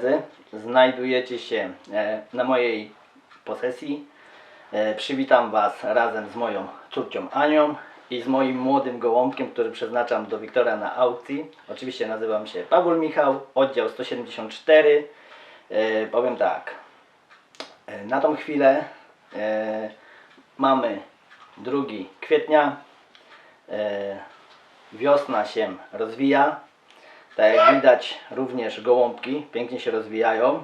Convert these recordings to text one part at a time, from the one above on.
Koledzy. Znajdujecie się e, na mojej posesji. E, Przywitam Was razem z moją córcią Anią i z moim młodym gołąbkiem, który przeznaczam do Wiktora na aukcji. Oczywiście nazywam się Paweł Michał, oddział 174. E, Powiem tak. Na tą chwilę mamy 2 kwietnia. Wiosna się rozwija. Tak jak widać, również gołąbki pięknie się rozwijają.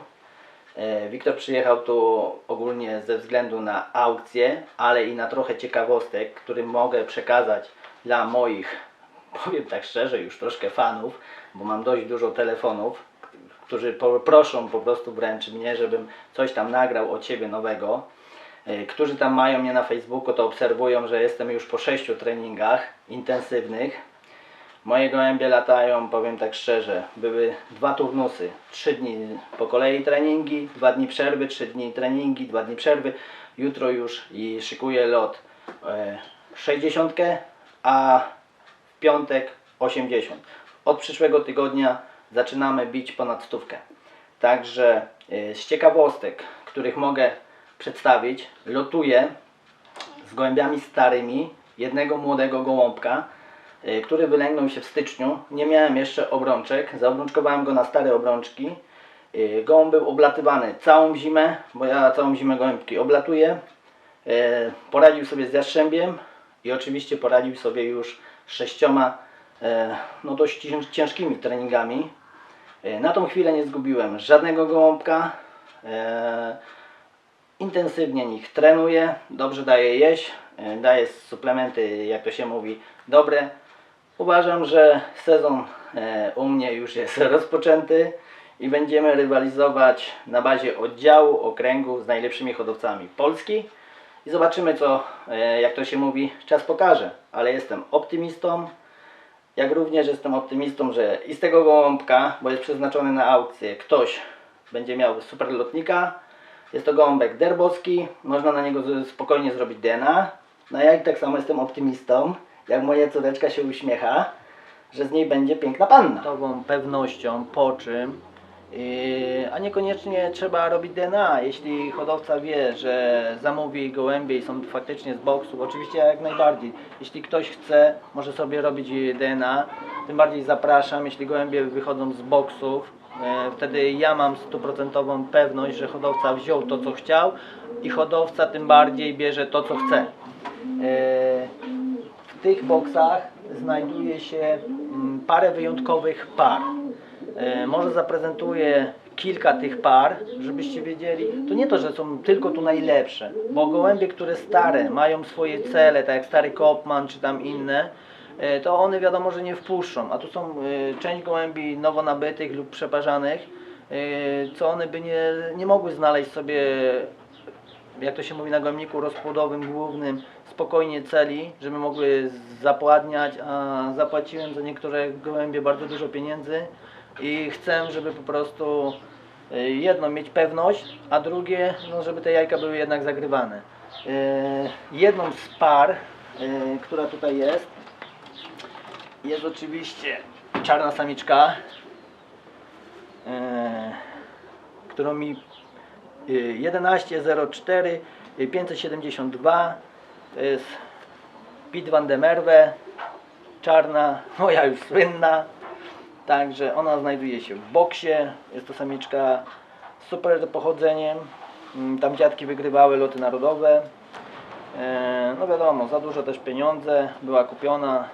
E, Wiktor przyjechał tu ogólnie ze względu na aukcję, ale i na trochę ciekawostek, które mogę przekazać dla moich, powiem tak szczerze, już troszkę fanów, bo mam dość dużo telefonów, którzy proszą po prostu wręcz mnie, żebym coś tam nagrał od siebie nowego. E, Którzy tam mają mnie na Facebooku, to obserwują, że jestem już po sześciu treningach intensywnych. Moje gołębie latają, powiem tak szczerze, były dwa turnusy, trzy dni po kolei treningi, dwa dni przerwy, trzy dni treningi, dwa dni przerwy. Jutro już i szykuję lot e, 60, a w piątek 80. Od przyszłego tygodnia zaczynamy bić ponad stówkę. Także e, z ciekawostek, których mogę przedstawić, lotuję z gołębiami starymi jednego młodego gołąbka, który wylęgnął się w styczniu. Nie miałem jeszcze obrączek, zaobrączkowałem go na stare obrączki. Y, Gołąb był oblatywany całą zimę, bo ja całą zimę gołębki oblatuję. Y, Poradził sobie z jastrzębiem i oczywiście poradził sobie już sześcioma y, no dość cięż- ciężkimi treningami. Y, Na tą chwilę nie zgubiłem żadnego gołąbka. Y, intensywnie nich trenuję, dobrze daję jeść, e, daję suplementy, jak to się mówi, dobre. Uważam, że sezon e, u mnie już jest rozpoczęty i będziemy rywalizować na bazie oddziału, okręgu z najlepszymi hodowcami Polski. I zobaczymy, co, e, jak to się mówi, czas pokaże. Ale jestem optymistą, jak również jestem optymistą, że i z tego gołąbka, bo jest przeznaczony na aukcję, ktoś będzie miał super lotnika. Jest to gołąbek derbowski, można na niego spokojnie zrobić DNA. No ja i tak samo jestem optymistą, jak moja córeczka się uśmiecha, że z niej będzie piękna panna. Tą pewnością, po czym, yy, a niekoniecznie trzeba robić DNA. Jeśli hodowca wie, że zamówi gołębie i są faktycznie z boksów, oczywiście jak najbardziej. Jeśli ktoś chce, może sobie robić DNA. Tym bardziej zapraszam, jeśli gołębie wychodzą z boksów, e, wtedy ja mam stuprocentową pewność, że hodowca wziął to, co chciał i hodowca tym bardziej bierze to, co chce. W tych boksach znajduje się mm, parę wyjątkowych par. E, Może zaprezentuję kilka tych par, żebyście wiedzieli. To nie to, że są tylko tu najlepsze, bo gołębie, które stare, mają swoje cele, tak jak stary Kopman czy tam inne, e, to one wiadomo, że nie wpuszczą. A tu są e, część gołębi nowo nabytych lub przeparzanych, co one by nie, nie mogły znaleźć sobie jak to się mówi na gołębniku rozpłodowym głównym, spokojnie celi, żeby mogły zapładniać, a zapłaciłem za niektóre gołębie bardzo dużo pieniędzy i chcę, żeby po prostu y, jedno mieć pewność, a drugie, no, żeby te jajka były jednak zagrywane. Y, Jedną z par, y, która tutaj jest, jest oczywiście czarna samiczka, którą mi 1104 y, 572 to jest Pit van de Merwe czarna, moja już słynna. Także ona znajduje się w boksie jest to samiczka super pochodzeniem Mm, tam dziadki wygrywały loty narodowe. E, no wiadomo, za dużo też pieniądze była kupiona.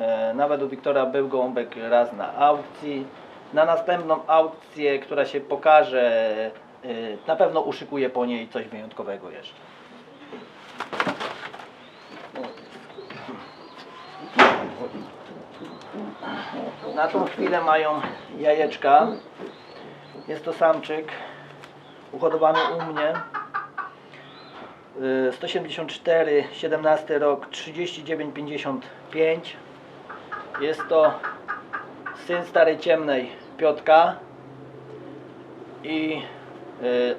E, nawet u Wiktora był gołąbek raz na aukcji. Na następną aukcję, która się pokaże na pewno uszykuję po niej coś wyjątkowego jeszcze. Na tą chwilę mają jajeczka. Jest to samczyk uhodowany u mnie. Y, 174, 17 rok, 39,55 Jest to syn starej ciemnej Piotka. I y,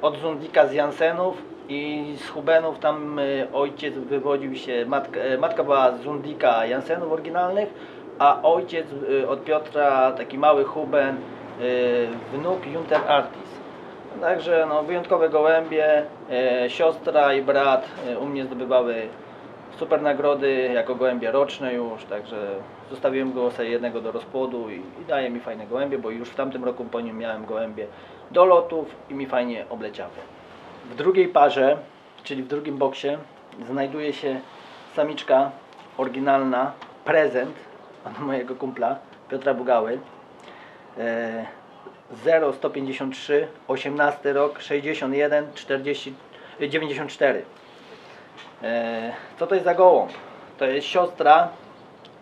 od Zundika z Jansenów i z Hubenów tam y, ojciec wywodził się, matka, y, matka była z Zundika Jansenów oryginalnych, a ojciec y, od Piotra, taki mały Huben y, wnuk Junter Artis. Także no, wyjątkowe gołębie, siostra i brat u mnie zdobywały super nagrody jako gołębie roczne już, także zostawiłem go sobie jednego do rozpłodu i, i daje mi fajne gołębie, bo już w tamtym roku po nim miałem gołębie do lotów i mi fajnie obleciały. W drugiej parze, czyli w drugim boksie, znajduje się samiczka oryginalna, prezent od mojego kumpla Piotra Bugały. E, 0153, 18 rok, 61, 40, 94. E, co to jest za gołąb? To jest siostra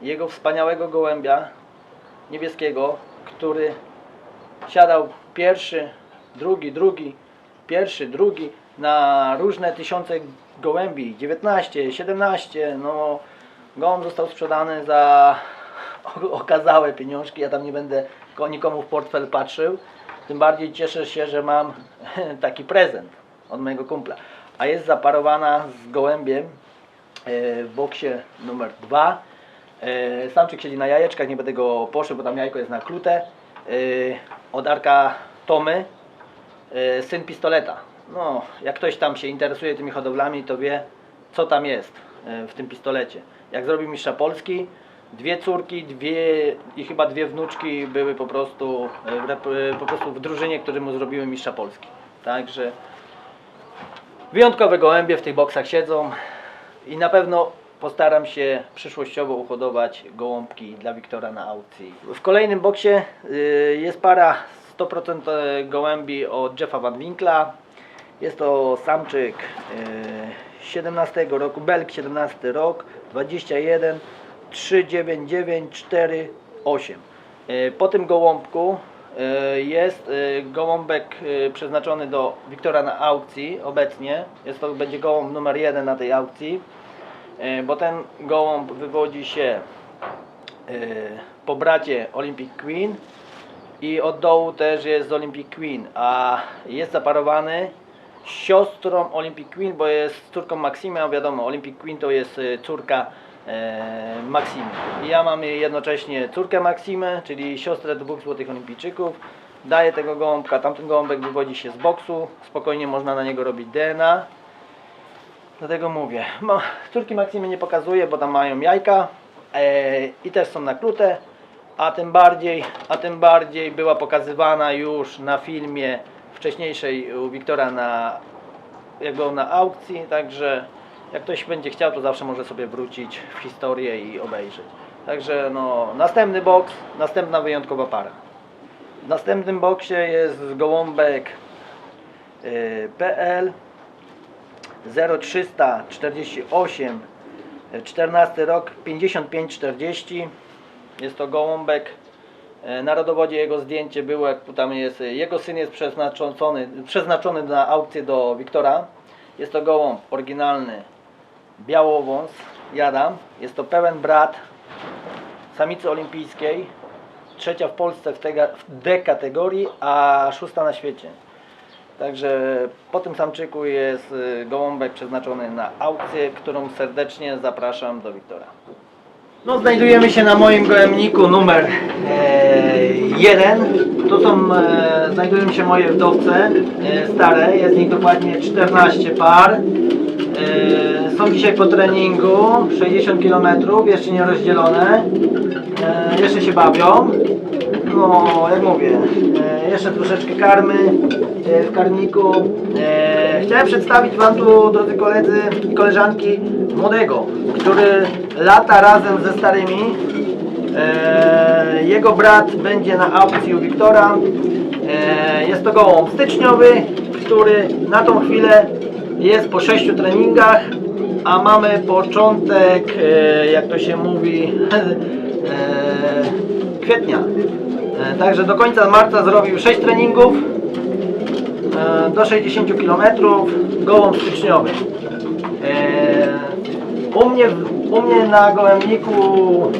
jego wspaniałego gołębia niebieskiego, który siadał pierwszy, drugi, drugi, pierwszy, drugi na różne tysiące gołębi, 19, 17, no gołąb został sprzedany za okazałe pieniążki, ja tam nie będę ko- nikomu w portfel patrzył, tym bardziej cieszę się, że mam taki prezent od mojego kumpla, a jest zaparowana z gołębiem e, w boksie numer 2. E, Samczyk siedzi na jajeczkach, nie będę go poszył, bo tam jajko jest naklute. E, Od Arka Tomy, e, syn pistoleta. No, jak ktoś tam się interesuje tymi hodowlami, to wie, co tam jest e, w tym pistolecie. Jak zrobił mistrza Polski, dwie córki, dwie i chyba dwie wnuczki były po prostu, po prostu w drużynie, który mu zrobiły mistrza Polski. Także wyjątkowe gołębie w tych boksach siedzą i na pewno postaram się przyszłościowo uhodować gołąbki dla Wiktora na aukcji. W kolejnym boksie y, jest para 100% gołębi od Jeffa Van Winkla. Jest to samczyk y, 17 roku, Belk 17 rok, 21 39948. Y, Po tym gołąbku y, jest y, gołąbek y, przeznaczony do Wiktora na aukcji obecnie. Jest to będzie gołąb numer jeden na tej aukcji, y, bo ten gołąb wywodzi się y, po bracie Olympic Queen i od dołu też jest Olympic Queen, a jest zaparowany siostrą Olympic Queen, bo jest córką Maksimy, a wiadomo, Olympic Queen to jest y, córka e, Maksimy. I ja mam jednocześnie córkę Maksimy, czyli siostrę dwóch złotych olimpijczyków. Daję tego gołąbka, tamten gołąbek wywodzi się z boksu, spokojnie można na niego robić DNA. Dlatego mówię, no, córki Maksimy nie pokazuję, bo tam mają jajka e, i też są naklute, a tym bardziej, a tym bardziej była pokazywana już na filmie wcześniejszej u Wiktora na jak był na aukcji, także jak ktoś będzie chciał, to zawsze może sobie wrócić w historię i obejrzeć. Także no, następny boks, następna wyjątkowa para. W następnym boksie jest gołąbek y, PL 0348 14 rok 5540 jest to gołąbek. E, na rodowodzie jego zdjęcie było jak tam jest e, jego syn jest przeznaczony, przeznaczony na aukcję do Wiktora. Jest to gołąb oryginalny. Białowąs jadam. Jest to pełen brat samicy olimpijskiej. Trzecia w Polsce w, D kategorii a szósta na świecie Także po tym samczyku jest y, gołąbek przeznaczony na aukcję, którą serdecznie zapraszam do Wiktora. No, znajdujemy się na moim gołębniku numer e, 1. Tu są, e, znajdują się moje wdowce e, stare, jest ich dokładnie 14 par. E, są dzisiaj po treningu, 60 km, jeszcze nie rozdzielone. E, jeszcze się bawią. No, jak mówię, e, jeszcze troszeczkę karmy w karniku. Chciałem przedstawić Wam tu, drodzy koledzy i koleżanki, młodego, który lata razem ze starymi. Jego brat będzie na aukcji u Wiktora. Jest to gołąb styczniowy, który na tą chwilę jest po sześciu treningach, a mamy początek, e, jak to się mówi, e, kwietnia. E, Także do końca marca zrobił 6 treningów do 60 km, gołąb styczniowy. U mnie, u mnie na gołębniku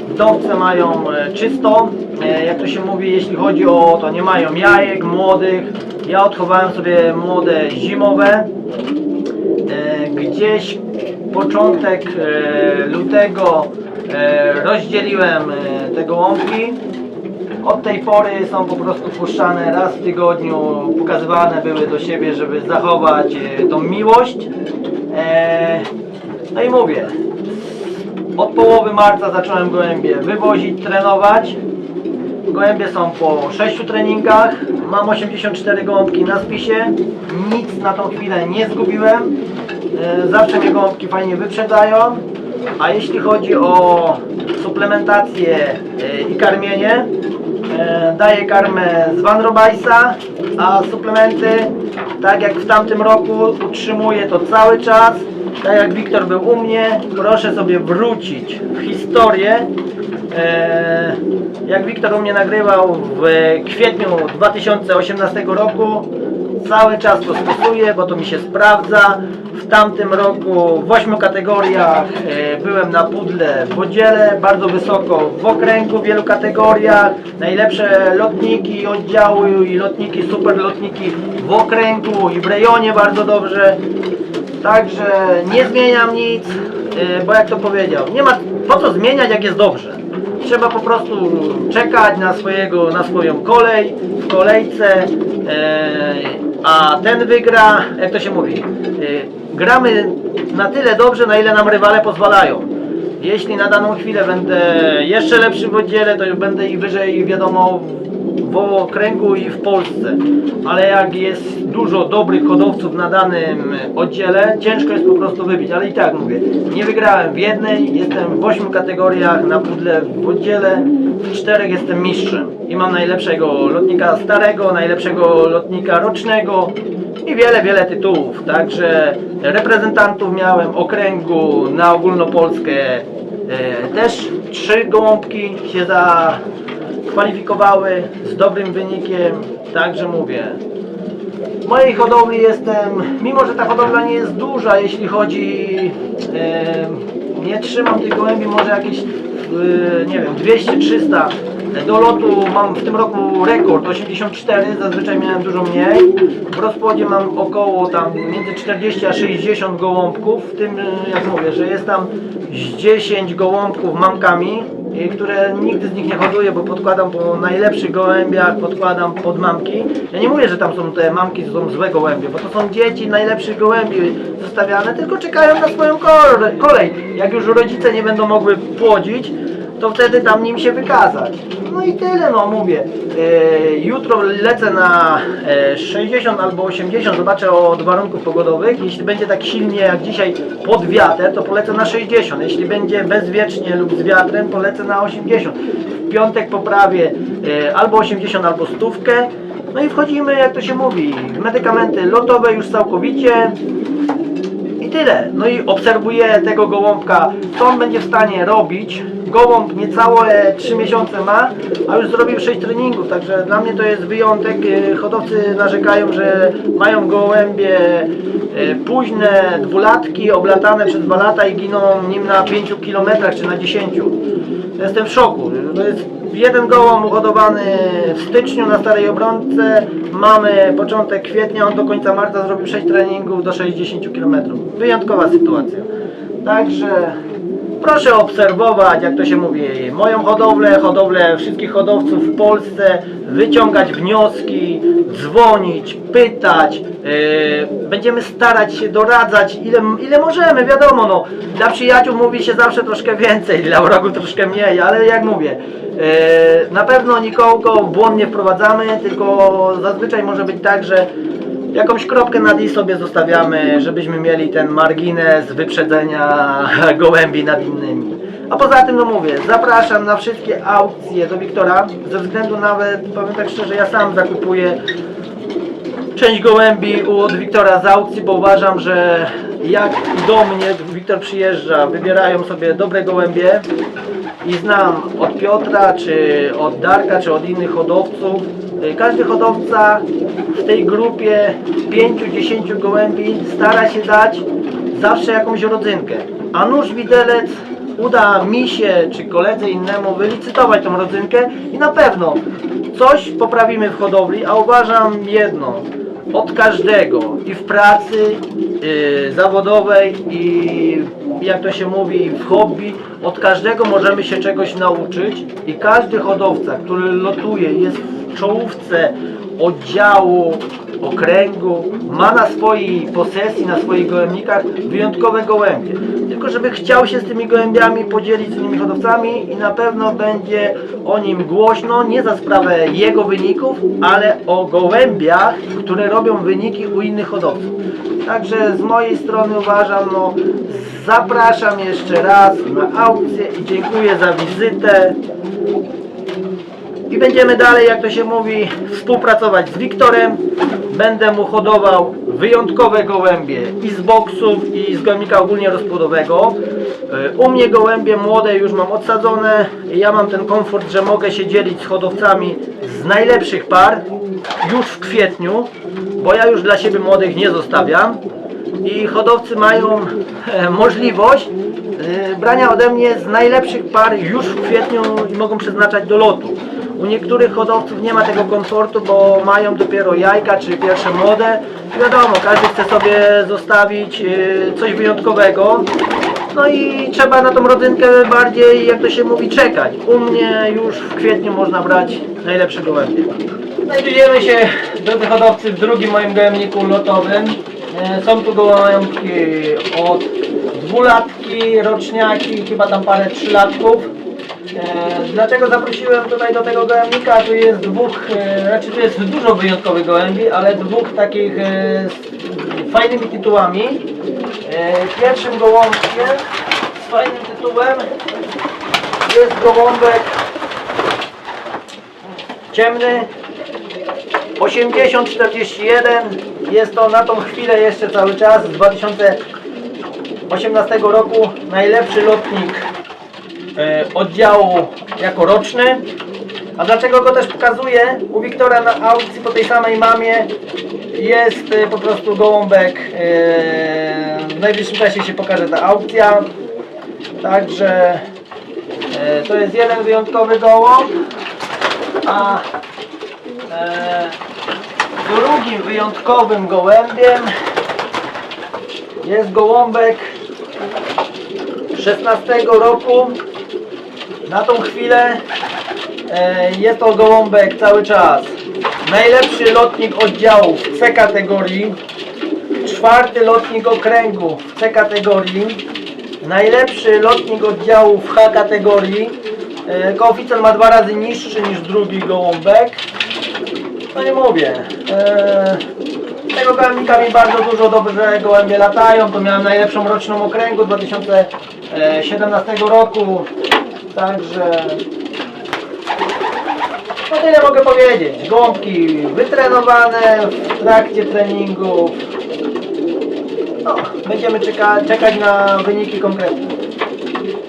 wdowce mają czysto, jak to się mówi, jeśli chodzi o to, nie mają jajek młodych. Ja odchowałem sobie młode zimowe. Gdzieś początek e, lutego e, rozdzieliłem e, te gołąbki. Od tej pory są po prostu puszczane raz w tygodniu, pokazywane były do siebie, żeby zachować tą miłość. No i mówię, od połowy marca zacząłem gołębie wywozić, trenować. Gołębie są po 6 treningach. Mam 84 gołąbki na spisie. Nic na tą chwilę nie zgubiłem. E, Zawsze mnie gołąbki fajnie wyprzedzają. A jeśli chodzi o suplementację e, i karmienie, e, daję karmę z Van Robajsa, a suplementy, tak jak w tamtym roku, utrzymuję to cały czas. Tak jak Wiktor był u mnie, proszę sobie wrócić w historię. Jak Wiktor u mnie nagrywał w kwietniu 2018 roku, cały czas to stosuję, bo to mi się sprawdza. W tamtym roku w 8 kategoriach e, byłem na pudle w oddziale, bardzo wysoko w okręgu w wielu kategoriach. Najlepsze lotniki oddziału i lotniki, super lotniki w okręgu i w rejonie bardzo dobrze. Także nie zmieniam nic, yy, bo jak to powiedział, nie ma po co zmieniać jak jest dobrze. Trzeba po prostu czekać na, swojego, na swoją kolej, w kolejce, yy, a ten wygra, jak to się mówi, yy, gramy na tyle dobrze, na ile nam rywale pozwalają. Jeśli na daną chwilę będę jeszcze lepszy w oddziale, to będę i wyżej, wiadomo, w okręgu i w Polsce. Ale jak jest dużo dobrych hodowców na danym oddziale, ciężko jest po prostu wybić. Ale i tak mówię, nie wygrałem w jednej, jestem w ośmiu kategoriach na pudle w oddziale, w czterech jestem mistrzem. I mam najlepszego lotnika starego, najlepszego lotnika rocznego i wiele, wiele tytułów. Także reprezentantów miałem okręgu na ogólnopolskę e, też trzy gołąbki się za kwalifikowały z dobrym wynikiem, także mówię. W mojej hodowli jestem, mimo że ta hodowla nie jest duża, jeśli chodzi, e, nie trzymam tych gołębi, może jakieś, nie wiem, 200-300 do lotu mam w tym roku rekord 84, zazwyczaj miałem dużo mniej. W rozpłodzie mam około tam między 40 a 60 gołąbków, w tym e, jak mówię, że jest tam z 10 gołąbków mamkami, i które nigdy z nich nie hoduję, bo podkładam po najlepszych gołębiach, podkładam pod mamki. Ja nie mówię, że tam są te mamki, są złe gołębie, bo to są dzieci najlepszych gołębi zostawiane, tylko czekają na swoją kole- kolej. Jak już rodzice nie będą mogły płodzić, to wtedy tam nim się wykazać. No i tyle, no mówię. E, jutro lecę na e, 60 albo 80, zobaczę od warunków pogodowych. Jeśli będzie tak silnie jak dzisiaj pod wiatr, to polecę na 60. Jeśli będzie bezwiecznie lub z wiatrem, polecę na 80. W piątek poprawię e, albo 80, albo stówkę. No i wchodzimy, jak to się mówi, medykamenty lotowe już całkowicie. I tyle. No i obserwuję tego gołąbka, co on będzie w stanie robić. Gołąb niecałe 3 miesiące ma, a już zrobił 6 treningów, także dla mnie to jest wyjątek. E, Hodowcy narzekają, że mają gołębie e, późne, dwulatki, oblatane przez 2 lata i giną nim na 5 km czy na 10. Jestem w szoku. To jest jeden gołąb uhodowany w styczniu na Starej Obrońce. Mamy początek kwietnia, on do końca marca zrobił 6 treningów do 60 km. Wyjątkowa sytuacja. Także proszę obserwować, jak to się mówi, moją hodowlę, hodowlę wszystkich hodowców w Polsce, wyciągać wnioski, dzwonić, pytać. Yy, będziemy starać się doradzać ile, ile możemy, wiadomo, no, dla przyjaciół mówi się zawsze troszkę więcej, dla wrogów troszkę mniej, ale jak mówię, yy, na pewno nikogo w błąd nie wprowadzamy, tylko zazwyczaj może być tak, że Jakąś kropkę nad i sobie zostawiamy, żebyśmy mieli ten margines wyprzedzenia gołębi nad innymi. A poza tym, no mówię, zapraszam na wszystkie aukcje do Wiktora, ze względu nawet, powiem tak szczerze, ja sam zakupuję część gołębi u- od Wiktora z aukcji, bo uważam, że jak do mnie Wiktor przyjeżdża, wybierają sobie dobre gołębie i znam od Piotra, czy od Darka, czy od innych hodowców. y, Każdy hodowca w tej grupie 5-10 gołębi stara się dać zawsze jakąś rodzynkę. A nóż widelec uda mi się, czy koledze innemu wylicytować tą rodzynkę i na pewno coś poprawimy w hodowli, a uważam jedno, od każdego i w pracy yy, zawodowej i jak to się mówi, w hobby. Od każdego możemy się czegoś nauczyć i każdy hodowca, który lotuje, jest w czołówce oddziału, okręgu, ma na swojej posesji, na swoich gołębnikach wyjątkowe gołębie. Tylko żeby chciał się z tymi gołębiami podzielić z innymi hodowcami i na pewno będzie o nim głośno, nie za sprawę jego wyników, ale o gołębiach, które robią wyniki u innych hodowców. Także z mojej strony uważam, no zapraszam jeszcze raz na aukcję i dziękuję za wizytę. I będziemy dalej, jak to się mówi, współpracować z Wiktorem. Będę mu hodował wyjątkowe gołębie i z boksów, i z gołębnika ogólnie rozpłodowego. Y, U mnie gołębie młode już mam odsadzone. Ja mam ten komfort, że mogę się dzielić z hodowcami z najlepszych par już w kwietniu, bo ja już dla siebie młodych nie zostawiam. I hodowcy mają e, możliwość e, brania ode mnie z najlepszych par już w kwietniu i mogą przeznaczać do lotu. U niektórych hodowców nie ma tego komfortu, bo mają dopiero jajka czy pierwsze młode. Wiadomo, każdy chce sobie zostawić e, coś wyjątkowego. No i trzeba na tą rodzynkę bardziej, jak to się mówi, czekać. U mnie już w kwietniu można brać najlepsze gołębie. Znajdujemy się, drodzy hodowcy, w drugim moim gołębniku lotowym. E, Są tu gołąbki od dwulatki, roczniaki, chyba tam parę trzylatków. E, Dlaczego zaprosiłem tutaj do tego gołębnika? Tu jest dwóch, e, znaczy tu jest dużo wyjątkowych gołębi, ale dwóch takich e, z fajnymi tytułami. Pierwszym gołąbkiem z fajnym tytułem jest gołąbek ciemny 8041 jest to na tą chwilę jeszcze cały czas z 2018 roku najlepszy lotnik oddziału jako roczny. A dlaczego go też pokazuję? U Wiktora na aukcji po tej samej mamie jest e, po prostu gołąbek. e, W najbliższym czasie się pokaże ta aukcja. Także e, to jest jeden wyjątkowy gołąb. A e, drugim wyjątkowym gołębiem jest gołąbek 16 roku. Na tą chwilę e, jest to gołąbek cały czas. Najlepszy lotnik oddziału w C kategorii. Czwarty lotnik okręgu w C kategorii. Najlepszy lotnik oddziału w H kategorii. E, ma dwa razy niższy niż drugi gołąbek. No nie mówię. E, tego gołębnika mi bardzo dużo dobrze gołębie latają. To miałem najlepszą roczną okręgu 2017 roku. Także no tyle mogę powiedzieć. Gołąbki wytrenowane w trakcie treningów. No, będziemy czeka czekać na wyniki konkretne.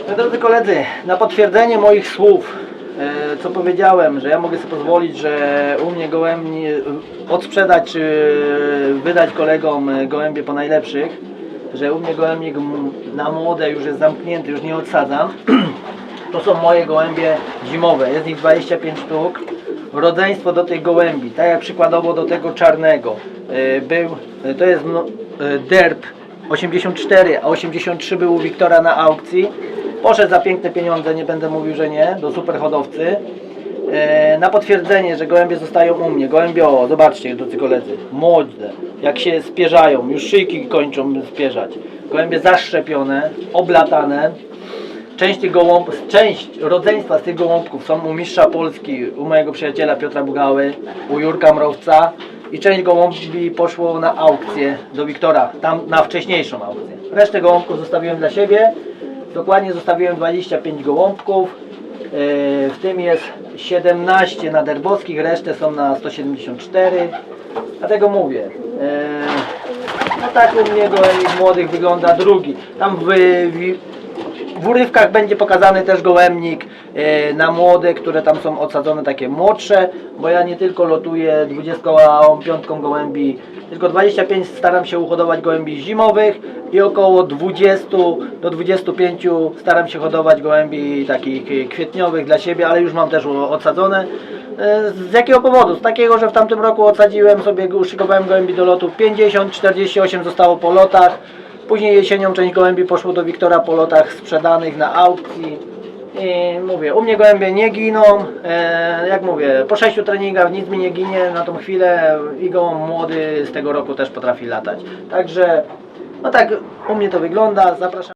No, Drodzy koledzy, na potwierdzenie moich słów, e, co powiedziałem, że ja mogę sobie pozwolić, że u mnie gołębni odsprzedać czy wydać kolegom e, gołębie po najlepszych, że u mnie gołębnik na młode już jest zamknięty, już nie odsadzam. To są moje gołębie zimowe, jest ich 25 sztuk. Rodzeństwo do tych gołębi, tak jak przykładowo do tego czarnego, e, był, e, to jest e, derb 84, a 83 był u Wiktora na aukcji. Poszedł za piękne pieniądze, nie będę mówił, że nie, do super hodowcy. Na potwierdzenie, że gołębie zostają u mnie. Gołębie, o, zobaczcie, drodzy koledzy, młode, jak się spierzają, już szyjki kończą spierzać. Gołębie zaszczepione, oblatane. Część, tych gołąb, część rodzeństwa z tych gołąbków są u mistrza Polski, u mojego przyjaciela Piotra Bugały, u Jurka Mrowca i część gołąbi poszło na aukcję do Wiktora, tam na wcześniejszą aukcję. Resztę gołąbków zostawiłem dla siebie. Dokładnie zostawiłem 25 gołąbków. Yy, W tym jest 17 na derbowskich, resztę są na 174. Dlatego mówię. yy, No tak u mnie gołębi młodych wygląda drugi. Tam w, w, w urywkach będzie pokazany też gołębnik e, na młode, które tam są odsadzone takie młodsze, bo ja nie tylko lotuję 25 gołębi, tylko 25 staram się uhodować gołębi zimowych i około 20 do 25 staram się hodować gołębi takich e, kwietniowych dla siebie, ale już mam też odsadzone. E, Z jakiego powodu? Z takiego, że w tamtym roku odsadziłem sobie, uszykowałem gołębi do lotu 50, 48 zostało po lotach. Później jesienią część gołębi poszło do Wiktora po lotach sprzedanych na aukcji. I mówię, u mnie gołębie nie giną. E, jak mówię, po sześciu treningach nic mi nie ginie na tą chwilę i gołąb młody z tego roku też potrafi latać. Także, no tak u mnie to wygląda. Zapraszam.